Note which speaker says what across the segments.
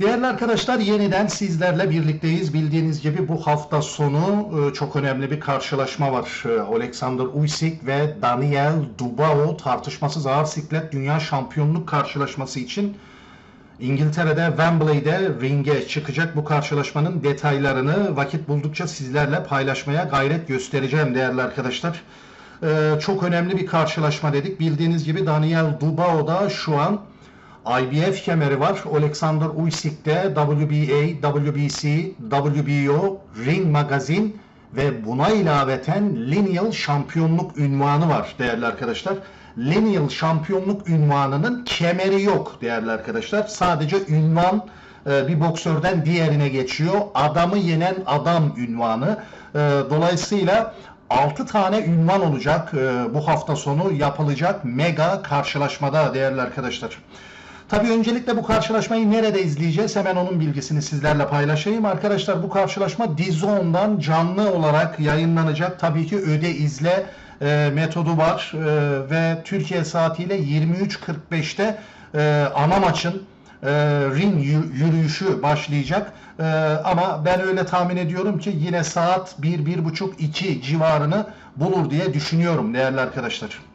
Speaker 1: Değerli arkadaşlar yeniden sizlerle birlikteyiz. Bildiğiniz gibi bu hafta sonu e, çok önemli bir karşılaşma var. E, Alexander Usyk ve Daniel Dubois tartışmasız ağır siklet dünya şampiyonluk karşılaşması için İngiltere'de Wembley'de ringe çıkacak bu karşılaşmanın detaylarını vakit buldukça sizlerle paylaşmaya gayret göstereceğim değerli arkadaşlar. E, çok önemli bir karşılaşma dedik. Bildiğiniz gibi Daniel Dubois da şu an IBF kemeri var. Alexander Usyk'te WBA, WBC, WBO, Ring Magazine ve buna ilaveten Lineal şampiyonluk ünvanı var değerli arkadaşlar. Lineal şampiyonluk ünvanının kemeri yok değerli arkadaşlar. Sadece ünvan e, bir boksörden diğerine geçiyor. Adamı yenen adam ünvanı. E, Dolayısıyla 6 tane ünvan olacak e, bu hafta sonu yapılacak mega karşılaşmada değerli arkadaşlar. Tabii öncelikle bu karşılaşmayı nerede izleyeceğiz? Hemen onun bilgisini sizlerle paylaşayım. Arkadaşlar bu karşılaşma DAZN'dan canlı olarak yayınlanacak. Tabii ki öde izle e, metodu var E, ve Türkiye saatiyle 23.45'te e, ana maçın e, ring yü- yürüyüşü başlayacak. E, ama ben öyle tahmin ediyorum ki yine saat 1-1.30-2 civarını bulur diye düşünüyorum değerli arkadaşlar.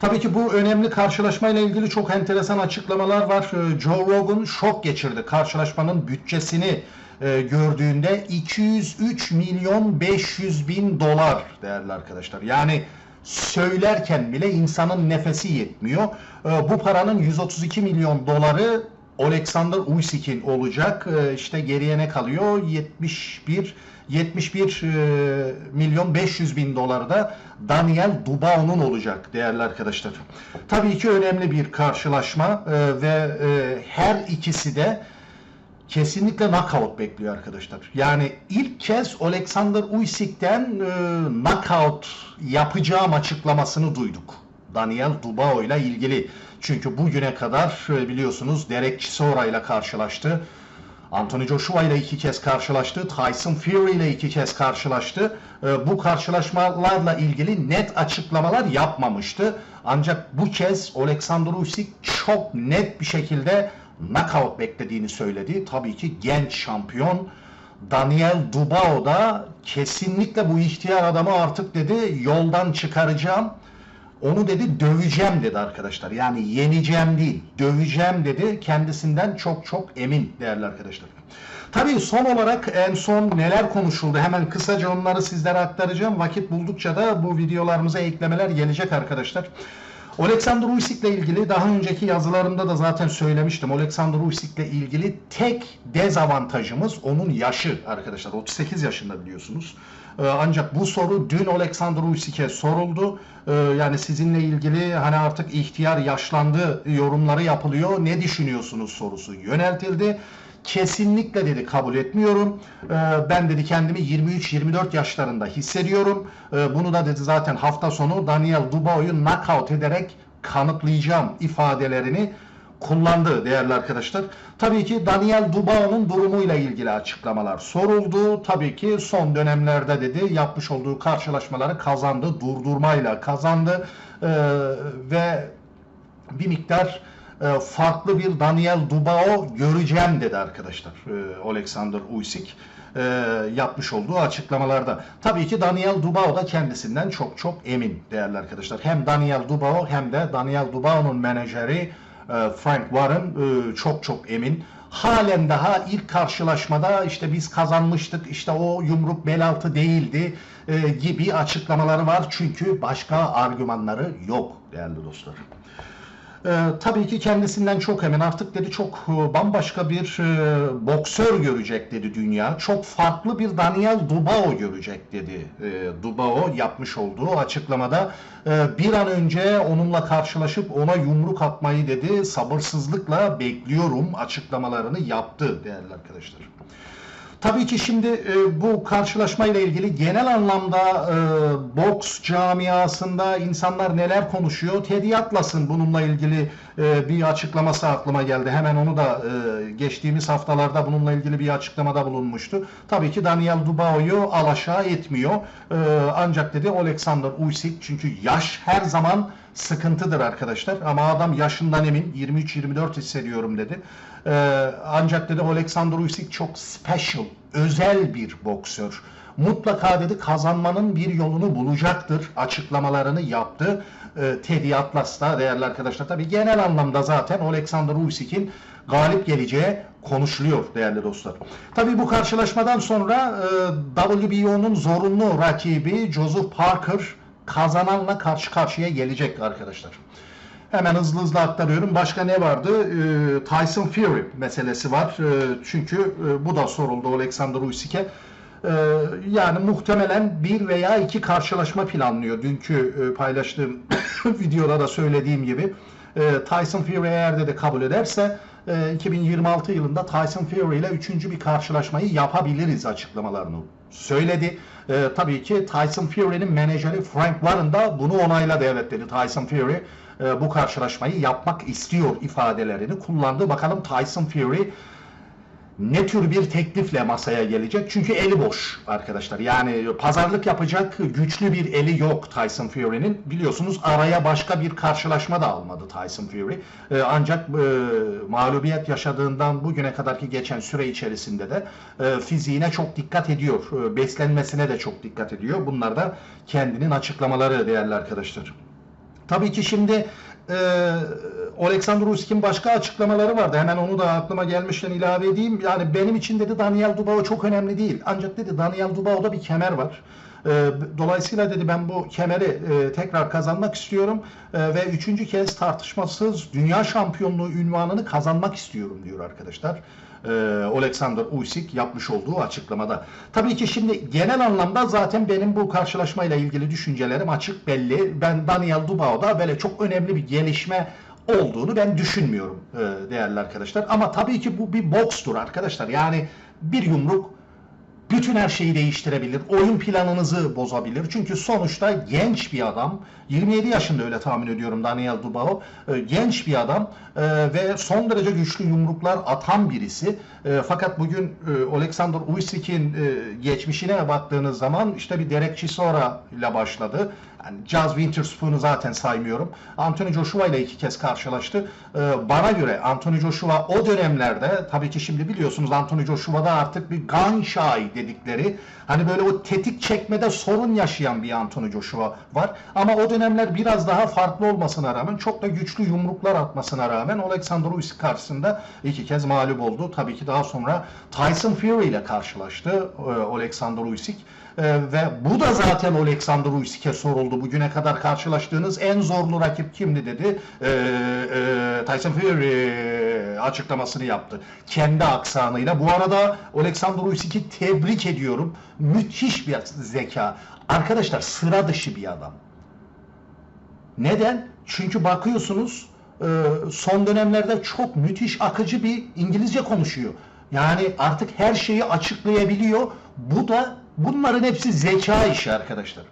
Speaker 1: Tabii ki bu önemli karşılaşmayla ilgili çok enteresan açıklamalar var. Ee, Joe Rogan şok geçirdi. Karşılaşmanın bütçesini e, gördüğünde 203 milyon 500 bin dolar değerli arkadaşlar. Yani söylerken bile insanın nefesi yetmiyor. Ee, Bu paranın 132 milyon doları Alexander Usyk'in olacak. Ee, İşte geriye ne kalıyor? 71 71 e, milyon 500 bin doları da Daniel Dubois'un olacak değerli arkadaşlar. Tabii ki önemli bir karşılaşma e, ve e, her ikisi de kesinlikle knockout bekliyor arkadaşlar. Yani ilk kez Alexander Usyk'ten knockout yapacağım açıklamasını duyduk. Daniel Dubois ile ilgili. Çünkü bugüne kadar biliyorsunuz Derek Chisora ile karşılaştı. Anthony Joshua ile iki kez karşılaştı. Tyson Fury ile iki kez karşılaştı. E, Bu karşılaşmalarla ilgili net açıklamalar yapmamıştı. Ancak bu kez Alexander Usyk çok net bir şekilde knockout beklediğini söyledi. Tabii ki genç şampiyon Daniel Dubois da kesinlikle bu ihtiyar adamı artık dedi yoldan çıkaracağım. Onu dedi döveceğim dedi arkadaşlar. Yani yeneceğim değil, döveceğim dedi. Kendisinden çok çok emin değerli arkadaşlar. Tabii son olarak en son neler konuşuldu? Hemen kısaca onları sizlere aktaracağım. Vakit buldukça da bu videolarımıza eklemeler gelecek arkadaşlar. Alexander Usyk ile ilgili daha önceki yazılarımda da zaten söylemiştim. Alexander Usyk ile ilgili tek dezavantajımız onun yaşı arkadaşlar. 38 yaşında biliyorsunuz. Ee, Ancak bu soru dün Alexander Usyk'e soruldu. Ee, Yani sizinle ilgili hani artık ihtiyar yaşlandı yorumları yapılıyor. Ne düşünüyorsunuz sorusu yöneltildi. Kesinlikle dedi kabul etmiyorum. Ee, Ben dedi kendimi 23-24 yaşlarında hissediyorum. Ee, Bunu da dedi zaten hafta sonu Daniel Dubois'u knockout ederek kanıtlayacağım ifadelerini kullandı değerli arkadaşlar. Tabii ki Daniel Dubois'un durumuyla ilgili açıklamalar soruldu. Tabii ki son dönemlerde dedi yapmış olduğu karşılaşmaları kazandı, durdurmayla kazandı Ee, ve bir miktar e, farklı bir Daniel Dubois göreceğim dedi arkadaşlar e, Alexander Usyk e, yapmış olduğu açıklamalarda. Tabii ki Daniel Dubois da kendisinden çok çok emin değerli arkadaşlar. Hem Daniel Dubois hem de Daniel Dubois'un menajeri e, Frank Warren e, çok çok emin. Halen daha ilk karşılaşmada işte biz kazanmıştık işte o yumruk bel altı değildi e, gibi açıklamaları var. Çünkü başka argümanları yok değerli dostlar. Ee, tabii ki kendisinden çok emin. Artık dedi çok e, bambaşka bir e, boksör görecek dedi dünya. Çok farklı bir Daniel Dubois görecek dedi. E, Dubois yapmış olduğu açıklamada e, bir an önce onunla karşılaşıp ona yumruk atmayı dedi sabırsızlıkla bekliyorum açıklamalarını yaptı değerli arkadaşlar. Tabii ki şimdi e, bu karşılaşmayla ilgili genel anlamda e, boks camiasında insanlar neler konuşuyor? Teddy Atlas'ın bununla ilgili e, bir açıklaması aklıma geldi. Hemen onu da e, geçtiğimiz haftalarda bununla ilgili bir açıklamada bulunmuştu. Tabii ki Daniel Dubois'u alaşağı etmiyor. E, ancak dedi Alexander Usyk çünkü yaş her zaman sıkıntıdır arkadaşlar. Ama adam yaşından emin 23-24 hissediyorum dedi. Ee, ancak dedi Alexander Usyk çok special, özel bir boksör. Mutlaka dedi kazanmanın bir yolunu bulacaktır açıklamalarını yaptı. Ee, Teddy Atlas da değerli arkadaşlar tabii genel anlamda zaten Alexander Usyk'in galip geleceği konuşuluyor değerli dostlar. Tabii bu karşılaşmadan sonra e, WBO'nun zorunlu rakibi Joseph Parker kazananla karşı karşıya gelecek arkadaşlar. Hemen hızlı hızlı aktarıyorum. Başka ne vardı? Ee, Tyson Fury meselesi var. Ee, çünkü e, bu da soruldu Alexander Usyk'e. Ee, yani muhtemelen bir veya iki karşılaşma planlıyor. Dünkü e, paylaştığım videoda da söylediğim gibi. Ee, Tyson Fury eğer de, de kabul ederse e, 2026 yılında Tyson Fury ile üçüncü bir karşılaşmayı yapabiliriz açıklamalarını söyledi. Ee, tabii ki Tyson Fury'nin menajeri Frank Warren da bunu onayladı. Evet dedi Tyson Fury e, bu karşılaşmayı yapmak istiyor ifadelerini kullandı. Bakalım Tyson Fury ne tür bir teklifle masaya gelecek? Çünkü eli boş arkadaşlar. Yani pazarlık yapacak güçlü bir eli yok Tyson Fury'nin. Biliyorsunuz araya başka bir karşılaşma da almadı Tyson Fury. Ee, ancak e, mağlubiyet yaşadığından bugüne kadarki geçen süre içerisinde de e, fiziğine çok dikkat ediyor. E, beslenmesine de çok dikkat ediyor. Bunlar da kendinin açıklamaları değerli arkadaşlar. Tabii ki şimdi e, Alexander Usyk'in başka açıklamaları vardı. Hemen onu da aklıma gelmişken ilave edeyim. Yani benim için dedi Daniel Dubois çok önemli değil. Ancak dedi Daniel Dubois'da bir kemer var. E, dolayısıyla dedi ben bu kemeri e, tekrar kazanmak istiyorum e, ve üçüncü kez tartışmasız dünya şampiyonluğu ünvanını kazanmak istiyorum diyor arkadaşlar. E, Alexander Usyk yapmış olduğu açıklamada. Tabii ki şimdi genel anlamda zaten benim bu karşılaşmayla ilgili düşüncelerim açık belli. Ben Daniel Dubois'da böyle çok önemli bir gelişme olduğunu ben düşünmüyorum e, değerli arkadaşlar. Ama tabii ki bu bir bokstur arkadaşlar. Yani bir yumruk bütün her şeyi değiştirebilir. Oyun planınızı bozabilir. Çünkü sonuçta genç bir adam. 27 yaşında öyle tahmin ediyorum Daniel Dubois. E, genç bir adam e, ve son derece güçlü yumruklar atan birisi. E, fakat bugün Alexander Usyk'in e, geçmişine baktığınız zaman işte bir Derek Chisora ile başladı. Yani Jazz Winterspoon'u zaten saymıyorum. Anthony Joshua ile iki kez karşılaştı. Ee, bana göre Anthony Joshua o dönemlerde tabii ki şimdi biliyorsunuz Anthony Joshua'da artık bir gun shy dedikleri hani böyle o tetik çekmede sorun yaşayan bir Anthony Joshua var. Ama o dönemler biraz daha farklı olmasına rağmen çok da güçlü yumruklar atmasına rağmen Alexander Usyk karşısında iki kez mağlup oldu. Tabii ki daha sonra Tyson Fury ile karşılaştı e, Alexander Usyk. Ee, ve bu da zaten Alexander Usyk'e soruldu. Bugüne kadar karşılaştığınız en zorlu rakip kimdi dedi. Ee, e, Tyson Fury açıklamasını yaptı. Kendi aksanıyla. Bu arada Alexander Usyk'i tebrik ediyorum. Müthiş bir zeka. Arkadaşlar sıra dışı bir adam. Neden? Çünkü bakıyorsunuz e, son dönemlerde çok müthiş akıcı bir İngilizce konuşuyor. Yani artık her şeyi açıklayabiliyor. Bu da bunların hepsi zeka işi arkadaşlar.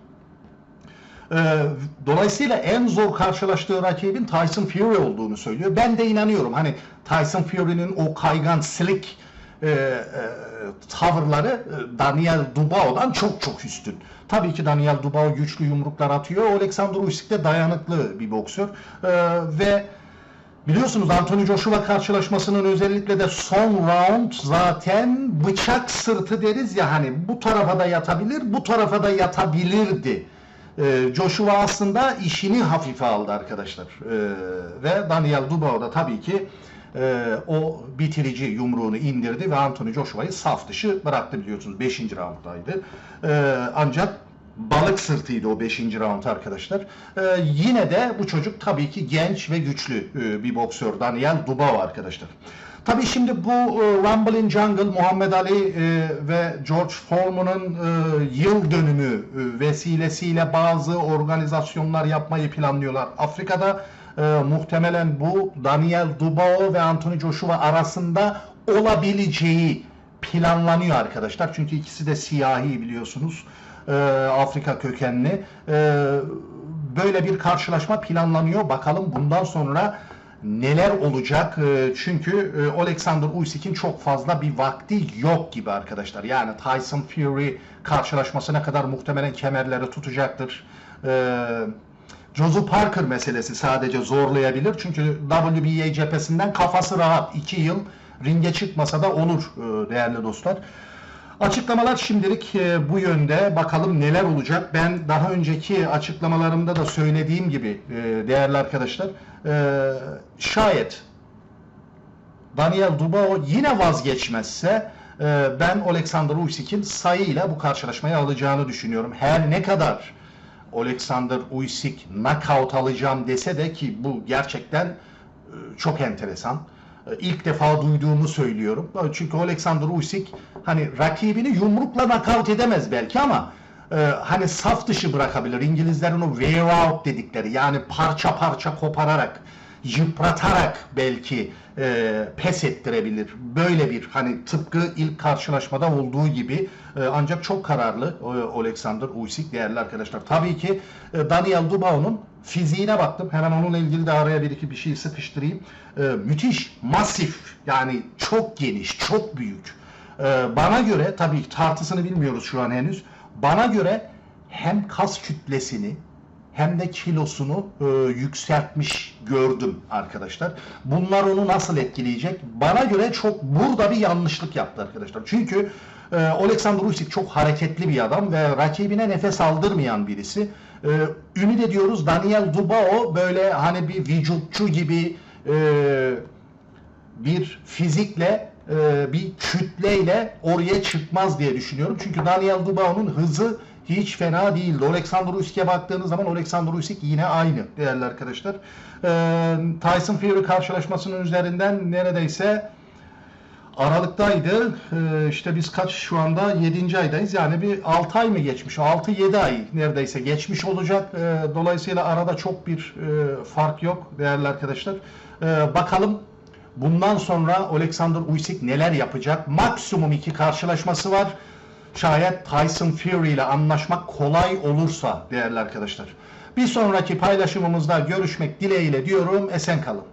Speaker 1: Ee, dolayısıyla en zor karşılaştığı rakibin Tyson Fury olduğunu söylüyor. Ben de inanıyorum. Hani Tyson Fury'nin o kaygan, slick e, e, tavırları e, Daniel Dubois'dan çok çok üstün. Tabii ki Daniel Dubois güçlü yumruklar atıyor. Alexander Usyk de dayanıklı bir boksör. E, ve Biliyorsunuz Anthony Joshua karşılaşmasının özellikle de son round zaten bıçak sırtı deriz ya hani bu tarafa da yatabilir, bu tarafa da yatabilirdi. Ee, Joshua aslında işini hafife aldı arkadaşlar. Ee, ve Daniel Dubois da tabii ki e, o bitirici yumruğunu indirdi ve Anthony Joshua'yı saf dışı bıraktı biliyorsunuz. 5. rounddaydı. Ee, ancak balık sırtıydı o 5. round arkadaşlar. Ee, yine de bu çocuk tabii ki genç ve güçlü e, bir boksör Daniel Dubois arkadaşlar. Tabii şimdi bu e, Rumble in Jungle Muhammed Ali e, ve George Foreman'ın e, yıl dönümü e, vesilesiyle bazı organizasyonlar yapmayı planlıyorlar. Afrika'da e, muhtemelen bu Daniel Dubois ve Anthony Joshua arasında olabileceği planlanıyor arkadaşlar. Çünkü ikisi de siyahi biliyorsunuz e, Afrika kökenli. E, böyle bir karşılaşma planlanıyor. Bakalım bundan sonra neler olacak? E, çünkü e, Alexander Usyk'in çok fazla bir vakti yok gibi arkadaşlar. Yani Tyson Fury karşılaşmasına kadar muhtemelen kemerleri tutacaktır. E, Josu Parker meselesi sadece zorlayabilir. Çünkü WBA cephesinden kafası rahat. 2 yıl ringe çıkmasa da olur değerli dostlar. Açıklamalar şimdilik e, bu yönde. Bakalım neler olacak. Ben daha önceki açıklamalarımda da söylediğim gibi e, değerli arkadaşlar e, şayet Daniel Dubao yine vazgeçmezse ben Alexander Usyk'in sayıyla bu karşılaşmayı alacağını düşünüyorum. Her ne kadar Alexander Usyk knockout alacağım dese de ki bu gerçekten çok enteresan. İlk defa duyduğumu söylüyorum. Çünkü Alexander Usyk hani rakibini yumrukla knockout edemez belki ama e, hani saf dışı bırakabilir. İngilizlerin o wear out dedikleri yani parça parça kopararak yıpratarak belki e, pes ettirebilir. Böyle bir hani tıpkı ilk karşılaşmada olduğu gibi e, ancak çok kararlı e, Alexander Usyk değerli arkadaşlar. Tabii ki e, Daniel Dubao'nun fiziğine baktım. Hemen onunla ilgili de araya bir iki bir şey sıkıştırayım. E, müthiş, masif yani çok geniş, çok büyük. E, bana göre tabii tartısını bilmiyoruz şu an henüz. Bana göre hem kas kütlesini hem de kilosunu e, yükseltmiş gördüm arkadaşlar. Bunlar onu nasıl etkileyecek? Bana göre çok burada bir yanlışlık yaptı arkadaşlar. Çünkü e, Alexander Usyk çok hareketli bir adam ve rakibine nefes aldırmayan birisi. E, ümit ediyoruz Daniel Dubao böyle hani bir vücutçu gibi e, bir fizikle e, bir kütleyle oraya çıkmaz diye düşünüyorum. Çünkü Daniel Dubao'nun hızı hiç fena değildi. Alexander Usyk'e baktığınız zaman Alexander Usyk yine aynı değerli arkadaşlar. E, Tyson Fury karşılaşmasının üzerinden neredeyse Aralıktaydı. E, işte biz kaç şu anda 7. aydayız. Yani bir 6 ay mı geçmiş? 6-7 ay neredeyse geçmiş olacak. E, dolayısıyla arada çok bir e, fark yok değerli arkadaşlar. E, bakalım Bundan sonra Alexander Usyk neler yapacak? Maksimum iki karşılaşması var. Şayet Tyson Fury ile anlaşmak kolay olursa değerli arkadaşlar. Bir sonraki paylaşımımızda görüşmek dileğiyle diyorum. Esen kalın.